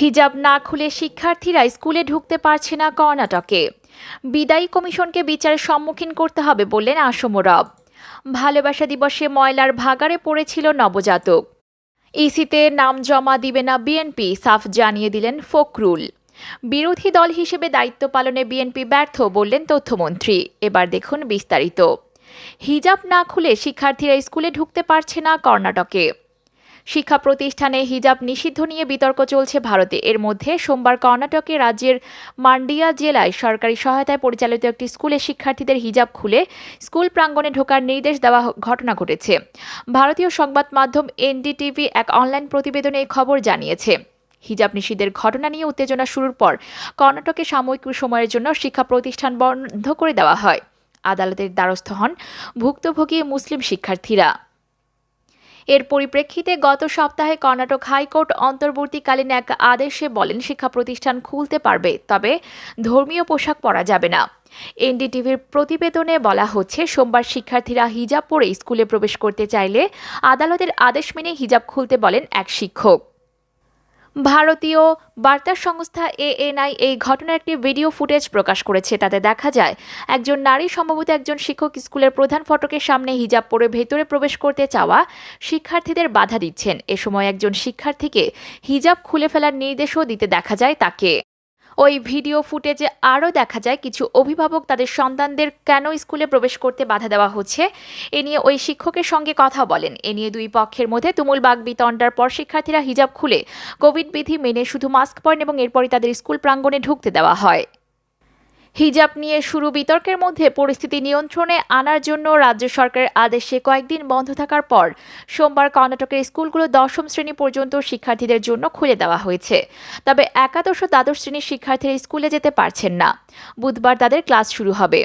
হিজাব না খুলে শিক্ষার্থীরা স্কুলে ঢুকতে পারছে না কর্ণাটকে। বিদায়ী কমিশনকে বিচারের সম্মুখীন করতে হবে বললেন আসম রব। ভালোবাসা দিবসে ময়লার ভাগাড়ে পড়েছিল নবজাতক। ইসিতে নাম জমা দিবে না বিএনপি, সাফ জানিয়ে দিলেন ফখরুল। বিরোধী দল হিসেবে দায়িত্ব পালনে বিএনপি ব্যর্থ বললেন তথ্যমন্ত্রী। এবার দেখুন বিস্তারিত। হিজাব না খুলে শিক্ষার্থীরা স্কুলে ঢুকতে পারছে না কর্ণাটকে। শিক্ষা প্রতিষ্ঠানে হিজাব নিষিদ্ধ নিয়ে বিতর্ক চলছে ভারতে। এর মধ্যে সোমবার কর্ণাটকে রাজ্যের মান্ডিয়া জেলায় সরকারি সহায়তায় পরিচালিত একটি স্কুলে শিক্ষার্থীদের হিজাব খুলে স্কুল প্রাঙ্গণে ঢোকার নির্দেশ দেওয়া ঘটনা ঘটেছে। ভারতীয় সংবাদ মাধ্যম এনডিটিভি এক অনলাইন প্রতিবেদনে এই খবর জানিয়েছে। হিজাব নিষিদ্ধের ঘটনা নিয়ে উত্তেজনা শুরুর পর কর্ণাটকে সাময়িক সময়ের জন্য শিক্ষা প্রতিষ্ঠান বন্ধ করে দেওয়া হয়। আদালতের দ্বারস্থ হন ভুক্তভোগী মুসলিম শিক্ষার্থীরা। এর পরিপ্রেক্ষিতে গত সপ্তাহে কর্ণাটক হাইকোর্ট অন্তর্বর্তীকালীন এক আদেশে বলেন শিক্ষা প্রতিষ্ঠান খুলতে পারবে, তবে ধর্মীয় পোশাক পরা যাবে না। এনডিটিভির প্রতিবেদনে বলা হচ্ছে, সোমবার শিক্ষার্থীরা হিজাব পরে স্কুলে প্রবেশ করতে চাইলে আদালতের আদেশ মেনে হিজাব খুলতে বলেন এক শিক্ষক। ভারতীয় বার্তা সংস্থা এএনআই এই ঘটনার একটি ভিডিও ফুটেজ প্রকাশ করেছে। তাতে দেখা যায়, একজন নারী, সম্ভবত একজন শিক্ষক স্কুলের প্রধান ফটকের সামনে হিজাব পরে ভেতরে প্রবেশ করতে চাওয়া শিক্ষার্থীদের বাধা দিচ্ছেন। এ সময় একজন শিক্ষার্থীকে হিজাব খুলে ফেলার নির্দেশও দিতে দেখা যায় তাকে। ওই ভিডিও ফুটেজে আরও দেখা যায় কিছু অভিভাবক তাদের সন্তানদের কেন স্কুলে প্রবেশ করতে বাধা দেওয়া হচ্ছে, এ নিয়ে ওই শিক্ষকের সঙ্গে কথা বলেন। এ নিয়ে দুই পক্ষের মধ্যে তুমুল বাগ বিতণ্ডার পর শিক্ষার্থীরা হিজাব খুলে। কোভিড বিধি মেনে শুধু মাস্ক পরেন এবং এরপরই তাদের স্কুল প্রাঙ্গণে ঢুকতে দেওয়া হয়। হিজাব নিয়ে শুরু বিতর্কের মধ্যে পরিস্থিতি নিয়ন্ত্রণে আনার জন্য রাজ্য সরকারের আদেশে কয়েকদিন বন্ধ থাকার পর সোমবার কর্ণাটকের স্কুলগুলো দশম শ্রেণি পর্যন্ত শিক্ষার্থীদের জন্য খুলে দেওয়া হয়েছে। তবে একাদশ ও দ্বাদশ শ্রেণির শিক্ষার্থীরা স্কুলে যেতে পারছেন না। বুধবার তাদের ক্লাস শুরু হবে।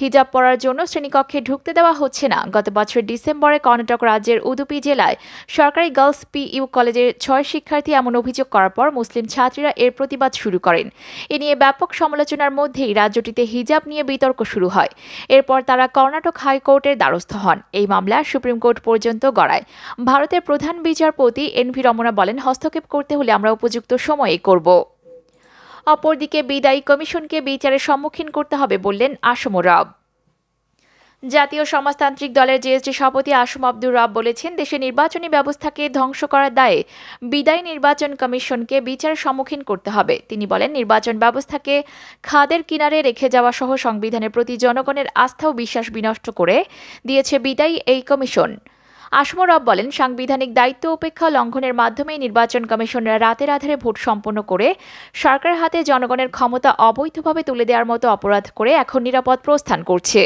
হিজাব পরার জন্য শ্রেণীকক্ষে ঢুকতে দেওয়া হচ্ছে না। গত বছরের ডিসেম্বরে কর্ণাটক রাজ্যের উদুপি জেলায় সরকারি গার্লস পি ইউ কলেজের ছয় শিক্ষার্থী এমন অভিযোগ করার পর মুসলিম ছাত্রীরা এর প্রতিবাদ শুরু করেন। এ নিয়ে ব্যাপক সমালোচনার মধ্যেই রাজ্যটিতে হিজাব নিয়ে বিতর্ক শুরু হয়। এরপর তারা কর্ণাটক হাইকোর্টের দ্বারস্থ হন। এই মামলা সুপ্রিম কোর্ট পর্যন্ত গড়ায়। ভারতের প্রধান বিচারপতি এন ভি রমনা বলেন, হস্তক্ষেপ করতে হলে আমরা উপযুক্ত সময়ে করব। অপরদিকে বিদায়ী কমিশনকে বিচারের সম্মুখীন করতে হবে বললেন আসম রব। জাতীয় সমাজতান্ত্রিক দলের জেএসডি সভাপতি আসম আব্দুর রব বলেছেন, দেশে নির্বাচনী ব্যবস্থাকে ধ্বংস করার দায়ে বিদায়ী নির্বাচন কমিশনকে বিচারের সম্মুখীন করতে হবে। তিনি বলেন, নির্বাচন ব্যবস্থাকে খাদের কিনারে রেখে যাওয়া সহ সংবিধানের প্রতি জনগণের আস্থা ও বিশ্বাস বিনষ্ট করে দিয়েছে বিদায়ী এই কমিশন। আসমরব বলেন, সাংবিধানিক দায়িত্ব উপেক্ষা লঙ্ঘনের মাধ্যমে নির্বাচন কমিশনরা রাতের আধারে ভোট সম্পন্ন করে সরকারের হাতে জনগণের ক্ষমতা অবৈধভাবে তুলে দেওয়ার মতো অপরাধ করে এখন নিরাপদ প্রস্থান করছে।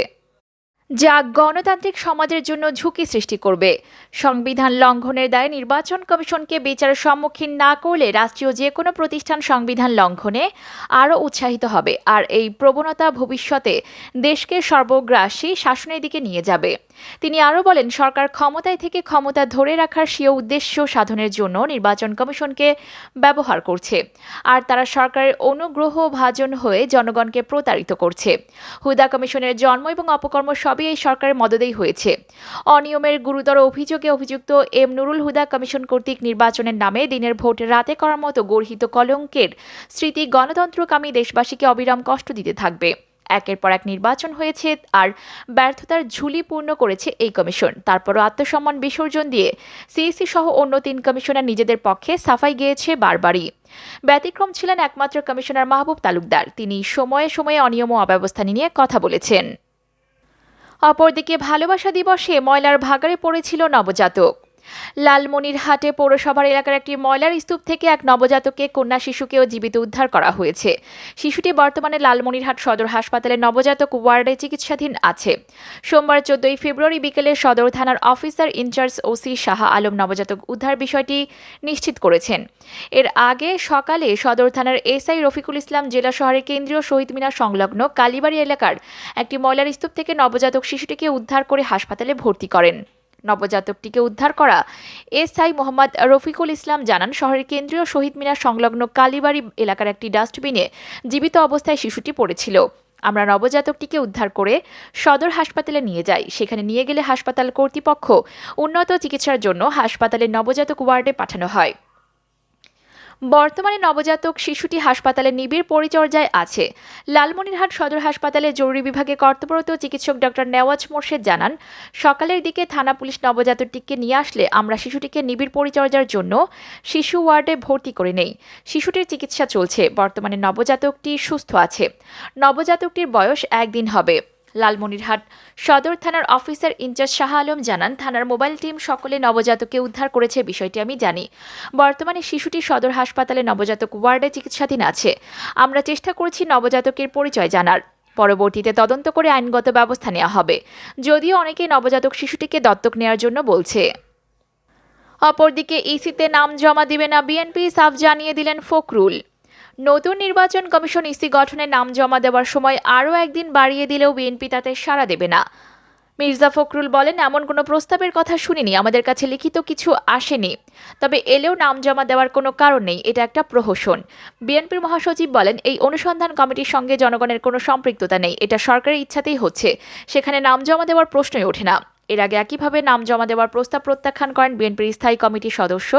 যা গণতান্ত্রিক সমাজের জন্য ঝুঁকি সৃষ্টি করবে। সংবিধান লঙ্ঘনের দায়ে নির্বাচন কমিশনকে বিচারের সম্মুখীন না করলে রাষ্ট্রীয় যে কোনো প্রতিষ্ঠান সংবিধান লঙ্ঘনে আরও উৎসাহিত হবে আর এই প্রবণতা ভবিষ্যতে দেশকে সর্বগ্রাসী শাসনের দিকে নিয়ে যাবে। তিনি আরও বলেন, সরকার ক্ষমতায় থেকে ক্ষমতা ধরে রাখার স্বীয় উদ্দেশ্য সাধনের জন্য নির্বাচন কমিশনকে ব্যবহার করছে আর তারা সরকারের অনুগ্রহ ভাজন হয়ে জনগণকে প্রতারিত করছে। হুদা কমিশনের জন্ম এবং অপকর্ম সবই এই সরকারের মদদেই হয়েছে। অনিয়মের গুরুতর অভিযোগে অভিযুক্ত এম নুরুল হুদা কমিশন কর্তৃক নির্বাচনের নামে দিনের ভোট রাতে করার মতো গর্হিত কলঙ্কের স্মৃতি গণতন্ত্রকামী দেশবাসীকে অবিরাম কষ্ট দিতে থাকবে। একের পর এক নির্বাচন হয়েছে আর ব্যর্থতার ঝুলি পূর্ণ করেছে এই কমিশন। তারপরও আত্মসম্মান বিসর্জন দিয়ে সিইসি সহ অন্য তিন কমিশনার নিজেদের পক্ষে সাফাই গিয়েছে বারবারই। ব্যতিক্রম ছিলেন একমাত্র কমিশনার মাহবুব তালুকদার। তিনি সময়ে সময়ে অনিয়ম ও অব্যবস্থা নিয়ে কথা বলেছেন। অপরদিকে ভালোবাসা দিবসে ময়লার ভাগাড়ে পড়েছিল নবজাতক। লালমনিরহাটে পৌরসভার এলাকার একটি ময়লার স্তূপ থেকে এক নবজাতককে কন্যা শিশুকেও জীবিত উদ্ধার করা হয়েছে। শিশুটি বর্তমানে লালমনিরহাট সদর হাসপাতালে নবজাতক ওয়ার্ডে চিকিৎসাধীন আছে। সোমবার চোদ্দই ফেব্রুয়ারি বিকেলে সদর থানার officer in-charge OC Shaha Alam নবজাতক উদ্ধার বিষয়টি নিশ্চিত করেছেন। এর আগে সকালে সদর থানার এসআই রফিকুল ইসলাম জেলা শহরের কেন্দ্রীয় শহীদ মিনার সংলগ্ন কালীবাড়ি এলাকার একটি ময়লার স্তূপ থেকে নবজাতক শিশুটিকে উদ্ধার করে হাসপাতালে ভর্তি করেন। নবজাতকটিকে উদ্ধার করা। এসআই মোহাম্মদ রফিকুল ইসলাম জানান, শহরের কেন্দ্রীয় শহীদ মিনার সংলগ্ন কালীবাড়ি এলাকার একটি ডাস্টবিনে জীবিত অবস্থায় শিশুটি পড়েছিল। আমরা নবজাতকটিকে উদ্ধার করে সদর হাসপাতালে নিয়ে যাই। সেখানে নিয়ে গেলে হাসপাতাল কর্তৃপক্ষ উন্নত চিকিৎসার জন্য হাসপাতালের নবজাতক ওয়ার্ডে পাঠানো হয়। বর্তমানে নবজাতক শিশুটি হাসপাতালে নিবিড় পরিচর্যায় আছে। লালমনিরহাট সদর হাসপাতালে জরুরি বিভাগে কর্তব্যরত চিকিৎসক ডক্টর নেওয়াজ মোর্শেদ জানান, সকালের দিকে থানা পুলিশ নবজাতকটিকে নিয়ে আসলে আমরা শিশুটিকে নিবিড় পরিচর্যার জন্য শিশু ওয়ার্ডে ভর্তি করে নেই। শিশুটির চিকিৎসা চলছে, বর্তমানে নবজাতকটি সুস্থ আছে। নবজাতকটির বয়স একদিন হবে। লালমনিরহাট। সদর থানার অফিসার ইনচার্জ শাহ আলম জানান, থানার মোবাইল টিম সকলে নবজাতককে উদ্ধার করেছে বিষয়টি আমি জানি। বর্তমানে শিশুটি সদর হাসপাতালে নবজাতক ওয়ার্ডে চিকিৎসাধীন আছে। আমরা চেষ্টা করছি নবজাতকের পরিচয় জানার। পরবর্তীতে তদন্ত করে আইনগত ব্যবস্থা নেওয়া হবে। যদিও অনেকেই নবজাতক শিশুটিকে দত্তক নেওয়ার জন্য বলছে। অপরদিকে ইসিতে নাম জমা দিবে না বিএনপি, সাফ জানিয়ে দিলেন ফখরুল। নতুন নির্বাচন কমিশন ইসি গঠনে নাম জমা দেওয়ার সময় আরও একদিন বাড়িয়ে দিলেও বিএনপি তাতে সাড়া দেবে না। মির্জা ফখরুল বলেন, এমন কোনো প্রস্তাবের কথা শুনিনি, আমাদের কাছে লিখিত কিছু আসেনি। তবে এলেও নাম জমা দেওয়ার কোনো কারণ নেই, এটা একটা প্রহসন। বিএনপির মহাসচিব বলেন, এই অনুসন্ধান কমিটির সঙ্গে জনগণের কোনো সম্পৃক্ততা নেই, এটা সরকারের ইচ্ছাতেই হচ্ছে। সেখানে নাম জমা দেওয়ার প্রশ্নই ওঠে না। এর আগে একইভাবে নাম জমা দেওয়ার প্রস্তাব প্রত্যাখ্যান করেন বিএনপির স্থায়ী কমিটির সদস্য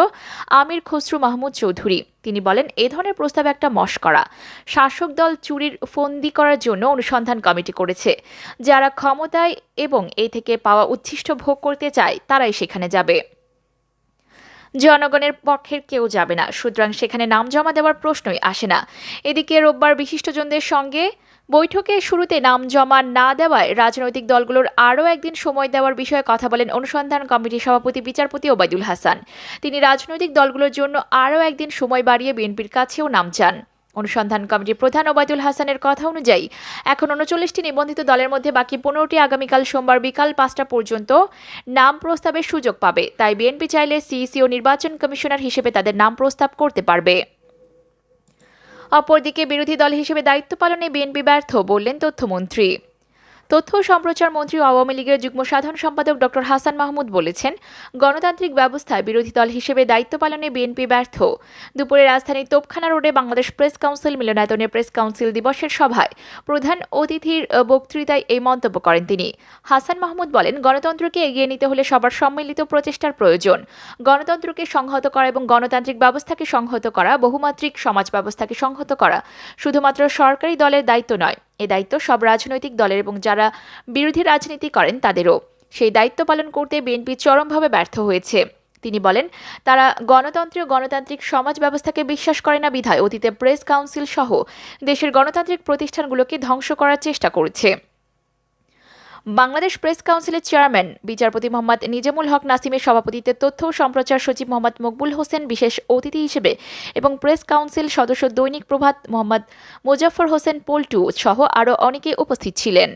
আমির খসরু মাহমুদ চৌধুরী। তিনি বলেন, এ ধরনের প্রস্তাব একটা মস্করা শাসক দল চুরির ফন্দি করার জন্য অনুসন্ধান কমিটি করেছে। যারা ক্ষমতায় এবং এই থেকে পাওয়া উচ্ছিষ্ট ভোগ করতে চায়, তারাই সেখানে যাবে। জনগণের পক্ষের কেউ যাবে না। সুতরাং সেখানে নাম জমা দেওয়ার প্রশ্নই আসে না। এদিকে রোববার বিশিষ্টজনদের সঙ্গে বৈঠকে শুরুতে নাম জমা না দেওয়ায় রাজনৈতিক দলগুলোর আরও একদিন সময় দেওয়ার বিষয়ে কথা বলেন অনুসন্ধান কমিটির সভাপতি, বিচারপতি ওবায়দুল হাসান। তিনি রাজনৈতিক দলগুলোর জন্য আরও একদিন সময় বাড়িয়ে বিএনপির কাছেও নাম চান। অনুসন্ধান কমিটির প্রধান ওবায়দুল হাসানের কথা অনুযায়ী, এখন উনচল্লিশটি নিবন্ধিত দলের মধ্যে বাকি পনেরোটি আগামীকাল সোমবার বিকাল পাঁচটা পর্যন্ত নাম প্রস্তাবের সুযোগ পাবে। তাই বিএনপি চাইলে সিইসি ও নির্বাচন কমিশনার হিসেবে তাদের নাম প্রস্তাব করতে পারবে। অপরদিকে বিরোধী দল হিসেবে দায়িত্ব পালনে বিএনপি ব্যর্থ বললেন তথ্যমন্ত্রী। তথ্য সম্প্রচার মন্ত্রী আওয়ামী লীগের যুগ্ম সাধারণ সম্পাদক ডক্টর হাসান মাহমুদ বলেছেন, গণতান্ত্রিক ব্যবস্থায় বিরোধী দল হিসেবে দায়িত্ব পালনে বিএনপি ব্যর্থ। দুপুরে রাজধানীর তোপখানা রোডে বাংলাদেশ প্রেস কাউন্সিল মিলনায়তনে প্রেস কাউন্সিল দিবসের সভায় প্রধান অতিথির বক্তৃতায় এই মন্তব্য করেন তিনি। হাসান মাহমুদ বলেন, গণতন্ত্রকে এগিয়ে নিতে হলে সবার সম্মিলিত প্রচেষ্টার প্রয়োজন। গণতন্ত্রকে সংহত করা এবং গণতান্ত্রিক ব্যবস্থাকে সংহত করা, বহুমাত্রিক সমাজ ব্যবস্থাকে সংহত করা শুধুমাত্র সরকারি দলের দায়িত্ব নয় এ দায়িত্ব সব রাজনৈতিক দলের এবং যারা বিরোধী রাজনীতি করেন তাদেরও। সেই দায়িত্ব পালন করতে বিএনপি চরমভাবে ব্যর্থ হয়েছে। তিনি বলেন, তারা গণতন্ত্র ও গণতান্ত্রিক সমাজ ব্যবস্থাকে বিশ্বাস করে না, বিধায় অতীতে প্রেস কাউন্সিল সহ দেশের গণতান্ত্রিক প্রতিষ্ঠানগুলোকে ধ্বংস করার চেষ্টা করছে। বাংলাদেশ প্রেস কাউন্সিলের চেয়ারম্যান বিচারপতি মোহাম্মদ নিজামুল হক নাসিমের সভাপতিত্বে তথ্য ও সম্প্রচার সচিব মোহাম্মদ মকবুল হোসেন, বিশেষ অতিথি হিসেবে এবং প্রেস কাউন্সিল সদস্য দৈনিক প্রভাত মোহাম্মদ মুজাফর হোসেন, পল্টু সহ আরও অনেকে উপস্থিত ছিলেন।